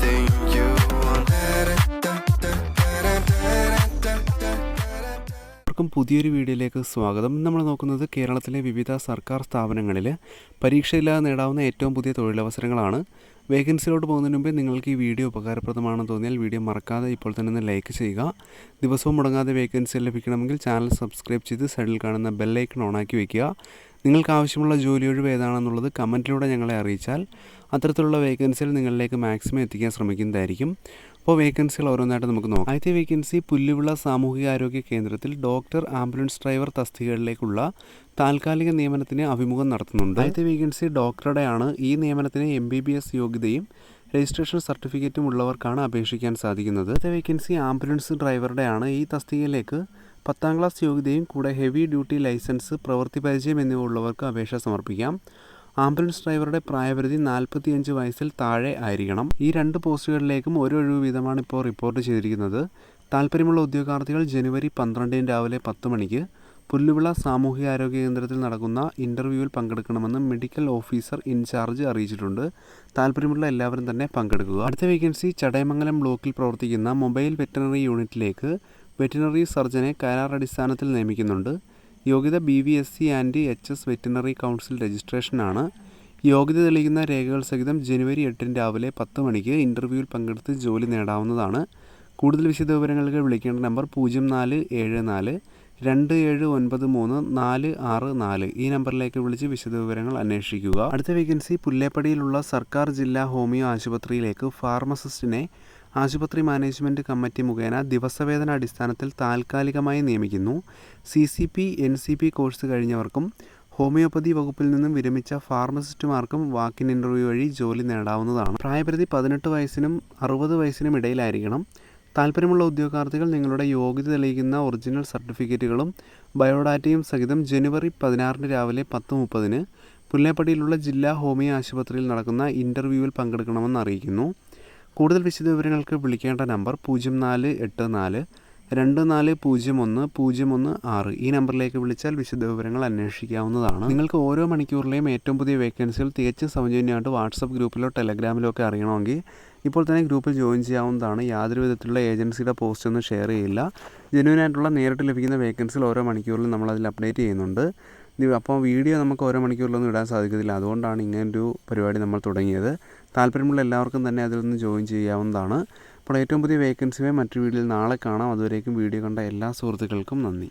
everything you എല്ലാവർക്കും പുതിയൊരു വീഡിയോയിലേക്ക് സ്വാഗതം. നമ്മൾ നോക്കുന്നത് കേരളത്തിലെ വിവിധ സർക്കാർ സ്ഥാപനങ്ങളിൽ പരീക്ഷയില്ലാതെ നേടാവുന്ന ഏറ്റവും പുതിയ തൊഴിലവസരങ്ങളാണ്. വേക്കൻസിയിലോട്ട് പോകുന്നതിന് മുമ്പേ നിങ്ങൾക്ക് ഈ വീഡിയോ ഉപകാരപ്രദമാണെന്ന് തോന്നിയാൽ വീഡിയോ മറക്കാതെ ഇപ്പോൾ തന്നെ ഒന്ന് ലൈക്ക് ചെയ്യുക. ദിവസവും മുടങ്ങാതെ വേക്കൻസി ലഭിക്കണമെങ്കിൽ ചാനൽ സബ്സ്ക്രൈബ് ചെയ്ത് സൈഡിൽ കാണുന്ന ബെല്ലൈക്കൺ ഓണാക്കി വയ്ക്കുക നിങ്ങൾക്ക് ആവശ്യമുള്ള ജോലി ഒഴിവ് ഏതാണെന്നുള്ളത് കമന്റിലൂടെ ഞങ്ങളെ അറിയിച്ചാൽ അത്തരത്തിലുള്ള വേക്കൻസികൾ നിങ്ങളിലേക്ക് മാക്സിമം എത്തിക്കാൻ ശ്രമിക്കുന്നതായിരിക്കും. അപ്പോൾ വേക്കൻസികൾ ഓരോന്നായിട്ട് നമുക്ക് നോക്കാം. ആദ്യത്തെ വേക്കൻസി പുല്ലുവിള സാമൂഹികാരോഗ്യ കേന്ദ്രത്തിൽ ഡോക്ടർ ആംബുലൻസ് ഡ്രൈവർ തസ്തികകളിലേക്കുള്ള താൽക്കാലിക നിയമനത്തിന് അഭിമുഖം നടത്തുന്നുണ്ട്. ആദ്യത്തെ വേക്കൻസി ഡോക്ടറുടെ ആണ് ഈ നിയമനത്തിന് എം ബി ബി എസ് യോഗ്യതയും രജിസ്ട്രേഷൻ സർട്ടിഫിക്കറ്റും ഉള്ളവർക്കാണ് അപേക്ഷിക്കാൻ സാധിക്കുന്നത്. ആദ്യത്തെ വേക്കൻസി ആംബുലൻസ് ഡ്രൈവറുടെ ആണ് ഈ തസ്തികയിലേക്ക് പത്താം ക്ലാസ് യോഗ്യതയും കൂടെ ഹെവി ഡ്യൂട്ടി ലൈസൻസ് പ്രവൃത്തി പരിചയം എന്നിവ ഉള്ളവർക്ക് അപേക്ഷ സമർപ്പിക്കാം. ആംബുലൻസ് ഡ്രൈവറുടെ പ്രായപരിധി നാൽപ്പത്തിയഞ്ച് വയസ്സിൽ താഴെ ആയിരിക്കണം. ഈ രണ്ട് പോസ്റ്റുകളിലേക്കും ഒരു ഒഴിവ് വീതമാണ് ഇപ്പോൾ റിപ്പോർട്ട് ചെയ്തിരിക്കുന്നത്. താല്പര്യമുള്ള ഉദ്യോഗാർത്ഥികൾ ജനുവരി പന്ത്രണ്ടിന് രാവിലെ പത്ത് മണിക്ക് പുല്ലുവിള സാമൂഹികാരോഗ്യ കേന്ദ്രത്തിൽ നടക്കുന്ന ഇന്റർവ്യൂവിൽ പങ്കെടുക്കണമെന്ന് മെഡിക്കൽ ഓഫീസർ ഇൻചാർജ് അറിയിച്ചിട്ടുണ്ട്. താല്പര്യമുള്ള എല്ലാവരും തന്നെ പങ്കെടുക്കുക. അടുത്ത വേക്കൻസി ചടയമംഗലം ബ്ലോക്കിൽ പ്രവർത്തിക്കുന്ന മൊബൈൽ വെറ്ററിനറി യൂണിറ്റിലേക്ക് വെറ്റിനറി സർജനെ കരാർ അടിസ്ഥാനത്തിൽ നിയമിക്കുന്നുണ്ട്. യോഗ്യത B V S C and H S veterinary council രജിസ്ട്രേഷനാണ്. യോഗ്യത തെളിയിക്കുന്ന രേഖകൾ സഹിതം ജനുവരി എട്ടിന് രാവിലെ പത്ത് മണിക്ക് ഇന്റർവ്യൂവിൽ പങ്കെടുത്ത് ജോലി നേടാവുന്നതാണ്. കൂടുതൽ വിശദ വിവരങ്ങൾക്ക് വിളിക്കേണ്ട നമ്പർ പൂജ്യം നാല് ഏഴ് നാല് രണ്ട് ഏഴ് ഒൻപത് മൂന്ന് നാല് ആറ് നാല്. ഈ നമ്പറിലേക്ക് വിളിച്ച് വിശദവിവരങ്ങൾ അന്വേഷിക്കുക. അടുത്ത വേക്കൻസി പുല്ലേപ്പടിയിലുള്ള സർക്കാർ ജില്ലാ ഹോമിയോ ആശുപത്രിയിലേക്ക് ഫാർമസിസ്റ്റിനെ ആശുപത്രി മാനേജ്മെന്റ് കമ്മിറ്റി മുഖേന ദിവസവേതന അടിസ്ഥാനത്തിൽ താൽക്കാലികമായി നിയമിക്കുന്നു. C C P N C P course കഴിഞ്ഞവർക്കും homoeopathy വകുപ്പിൽ നിന്നും വിരമിച്ച ഫാർമസിസ്റ്റുമാർക്കും വാക്കിൻ ഇന്റർവ്യൂ വഴി ജോലി നേടാവുന്നതാണ്. പ്രായപരിധി പതിനെട്ട് വയസ്സിനും അറുപത് വയസ്സിനും ഇടയിലായിരിക്കണം. താല്പര്യമുള്ള ഉദ്യോഗാർത്ഥികൾ നിങ്ങളുടെ യോഗ്യത തെളിയിക്കുന്ന ഒറിജിനൽ സർട്ടിഫിക്കറ്റുകളും ബയോഡാറ്റയും സഹിതം ജനുവരി പതിനാറിന് രാവിലെ പത്ത് മുപ്പതിന് പുല്ലേപ്പടിയിലുള്ള ജില്ലാ ഹോമിയോ ആശുപത്രിയിൽ നടക്കുന്ന ഇന്റർവ്യൂവിൽ പങ്കെടുക്കണമെന്ന് അറിയിക്കുന്നു. കൂടുതൽ വിശദവിവരങ്ങൾക്ക് വിളിക്കേണ്ട നമ്പർ പൂജ്യം നാല് എട്ട് നാല് രണ്ട് നാല് പൂജ്യം ഒന്ന് പൂജ്യം ഒന്ന് ആറ് ഈ നമ്പറിലേക്ക് വിളിച്ചാൽ വിശദവിവരങ്ങൾ അന്വേഷിക്കാവുന്നതാണ്. നിങ്ങൾക്ക് ഓരോ മണിക്കൂറിലെയും ഏറ്റവും പുതിയ വേക്കൻസികൾ തികച്ചും സൗജന്യമായിട്ട് വാട്സപ്പ് ഗ്രൂപ്പിലോ ടെലഗ്രാമിലോ ഒക്കെ അറിയണമെങ്കിൽ ഇപ്പോൾ തന്നെ ഗ്രൂപ്പിൽ ജോയിൻ ചെയ്യാവുന്നതാണ്. യാതൊരു വിധത്തിലുള്ള ഏജൻസിയുടെ പോസ്റ്റ് ഒന്നും ഷെയർ ചെയ്യില്ല. ജെന്യൂനായിട്ടുള്ള നേരിട്ട് ലഭിക്കുന്ന വേക്കൻസികൾ ഓരോ മണിക്കൂറിലും നമ്മൾ അതിൽ അപ്ഡേറ്റ് ചെയ്യുന്നുണ്ട്. അപ്പോൾ വീഡിയോ നമുക്ക് ഓരോ മണിക്കൂറിലൊന്നും ഇടാൻ സാധിക്കത്തില്ല. അതുകൊണ്ടാണ് ഇങ്ങനൊരു പരിപാടി നമ്മൾ തുടങ്ങിയത്. താല്പര്യമുള്ള എല്ലാവർക്കും തന്നെ അതിൽ അതിലൊന്ന് ജോയിൻ ചെയ്യാവുന്നതാണ്. അപ്പോൾ ഏറ്റവും പുതിയ വേക്കൻസിയെ മറ്റൊരു വീഡിയോയിൽ നാളെ കാണാം. അതുവരേക്കും വീഡിയോ കണ്ട എല്ലാ സുഹൃത്തുക്കൾക്കും നന്ദി.